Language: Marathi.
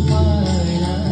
पायाूपा